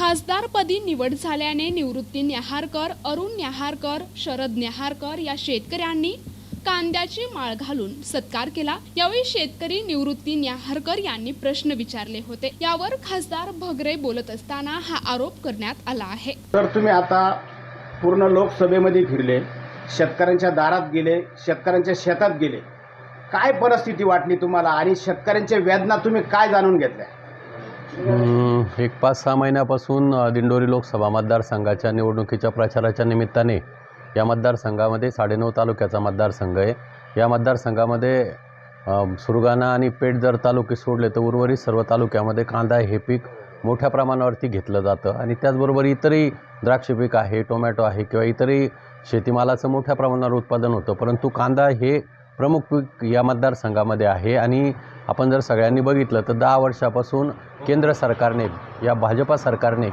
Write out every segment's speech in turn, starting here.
खासदारपदी निवड झाल्याने निवृत्ती न्याहारकर अरुण न्याहारकर शरद न्याहारकर या शेतकऱ्यांनी कांद्याची माळ घालून सत्कार केला. यावेळी शेतकरी निवृत्ती न्याहारकर यांनी प्रश्न विचारले होते. यावर खासदार भगरे बोलत असताना हा आरोप करण्यात आला आहे. तर तुम्ही आता पूर्ण लोकसभेमध्ये फिरले शेतकऱ्यांच्या दारात गेले शेतकऱ्यांच्या शेतात गेले. काय परिस्थिती वाटली तुम्हाला आणि शेतकऱ्यांच्या वेदना तुम्ही काय जाणून घेतल्या? एक पाच सहा महिन्यापासून दिंडोरी लोकसभा मतदारसंघाच्या निवडणुकीच्या प्रचाराच्या निमित्ताने या मतदारसंघामध्ये साडेनऊ तालुक्याचा मतदारसंघ आहे. या मतदारसंघामध्ये सुरगाणा आणि पेठ जर तालुके सोडले तर उर्वरित सर्व तालुक्यामध्ये कांदा हे पीक मोठ्या प्रमाणावरती घेतलं जातं आणि त्याचबरोबर इतरही द्राक्ष पीक आहे टोमॅटो आहे किंवा इतरही शेतीमालाचं मोठ्या प्रमाणावर उत्पादन होतं परंतु कांदा हे प्रमुख पीक या मतदारसंघामध्ये आहे. आणि आपण जर सगळ्यांनी बघितलं तर दहा वर्षापासून केंद्र सरकारने या भाजपा सरकारने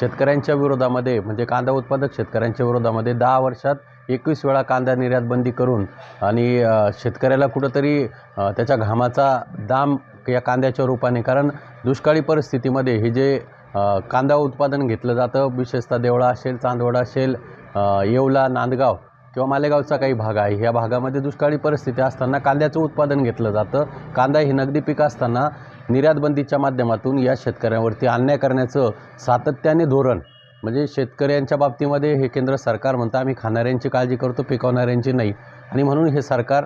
शेतकऱ्यांच्या विरोधामध्ये म्हणजे कांदा उत्पादक शेतकऱ्यांच्या विरोधामध्ये दहा वर्षात एकवीस वेळा कांदा निर्यात बंदी करून आणि शेतकऱ्याला कुठंतरी त्याच्या घामाचा दाम या कांद्याच्या रूपाने कारण दुष्काळी परिस्थितीमध्ये हे जे कांदा उत्पादन घेतलं जातं विशेषतः देवळा असेल चांदवड असेल येवला नांदगाव किंवा मालेगावचा काही भाग आहे ह्या भागामध्ये दुष्काळी परिस्थिती असताना कांद्याचं उत्पादन घेतलं जातं. कांदा ही नगदी पीक असताना निर्यातबंदीच्या माध्यमातून या शेतकऱ्यांवरती अन्याय करण्याचं सातत्याने धोरण म्हणजे शेतकऱ्यांच्या बाबतीमध्ये हे केंद्र सरकार म्हणतं आम्ही खाणाऱ्यांची काळजी करतो पिकवणाऱ्यांची नाही. आणि म्हणून हे सरकार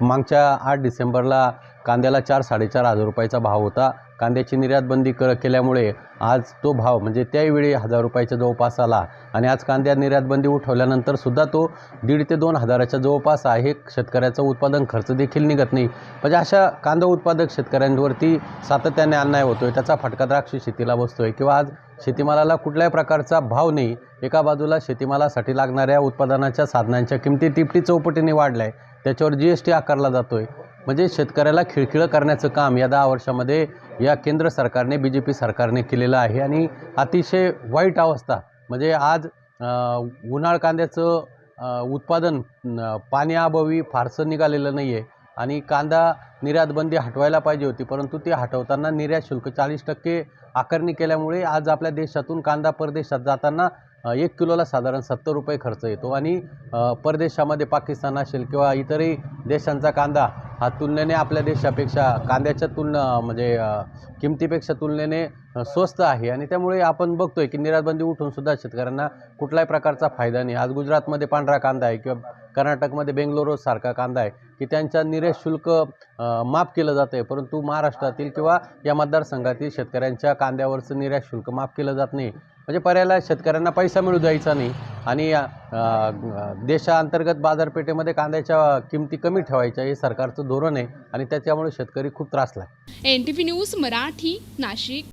मागच्या आठ डिसेंबरला कांद्याला चार साडेचार हजार रुपयाचा भाव होता. कांद्याची निर्यात बंदी कर केल्यामुळे आज तो भाव म्हणजे त्यावेळी हजार रुपयाच्या जवळपास आला. आणि आज कांद्या निर्यात बंदी उठवल्यानंतर सुद्धा तो दीड ते दोन हजाराच्या जवळपास आहे. शेतकऱ्याचं उत्पादन खर्च देखील निघत नाही. म्हणजे अशा कांदा उत्पादक शेतकऱ्यांवरती सातत्याने अन्याय होतोय. त्याचा फटका द्राक्ष शेतीला बसतोय. किंवा आज शेतीमालाला कुठल्याही प्रकारचा भाव नाही. एका बाजूला शेतीमालासाठी लागणाऱ्या उत्पादनाच्या साधनांच्या किमती तिपटी चौपटीने वाढल्या आहे त्याच्यावर जी एस टी आकारला जातो आहे म्हणजे शेतकऱ्याला खिळखिळं करण्याचं काम या दहा वर्षामध्ये या केंद्र सरकारने बी जे पी सरकारने केलेलं आहे. आणि अतिशय वाईट अवस्था. म्हणजे आज उन्हाळ कांद्याचं उत्पादन पाण्याअभावी फारसं निघालेलं नाही आहे आणि कांदा निर्यातबंदी हटवायला पाहिजे होती परंतु ती हटवताना निर्यात शुल्क चाळीस टक्के आकारणी केल्यामुळे आज आपल्या देशातून कांदा परदेशात जाताना एक किलोला साधारण सत्तर रुपये खर्च येतो. आणि परदेशामध्ये पाकिस्तान असेल किंवा इतरही देशांचा कांदा हा तुलनेने आपल्या देशापेक्षा कांद्याच्या तुलना म्हणजे किमतीपेक्षा तुलनेने स्वस्त आहे. आणि त्यामुळे आपण बघतोय की निर्यातबंदी उठून सुद्धा शेतकऱ्यांना कुठल्याही प्रकारचा फायदा नाही. आज गुजरातमध्ये पांढरा कांदा आहे किंवा कर्नाटकमध्ये बेंगलोर सारखा कांदा आहे की त्यांच्या निर्यात शुल्क माफ केलं जातं आहे परंतु महाराष्ट्रातील किंवा या मतदारसंघातील शेतकऱ्यांच्या कांद्यावरचं निर्यात शुल्क माफ केलं जात नाही. म्हणजे पर्यायला शेतकऱ्यांना पैसा मिळू द्यायचा नाही. आणि देशांतर्गत देशाअंतर्गत बाजारपेठेमध्ये कांद्याच्या किमती कमी ठेवायच्या हे सरकारचं धोरण आहे आणि त्याच्यामुळे शेतकरी खूप त्रासला आहे. N T V news Marathi Nashik.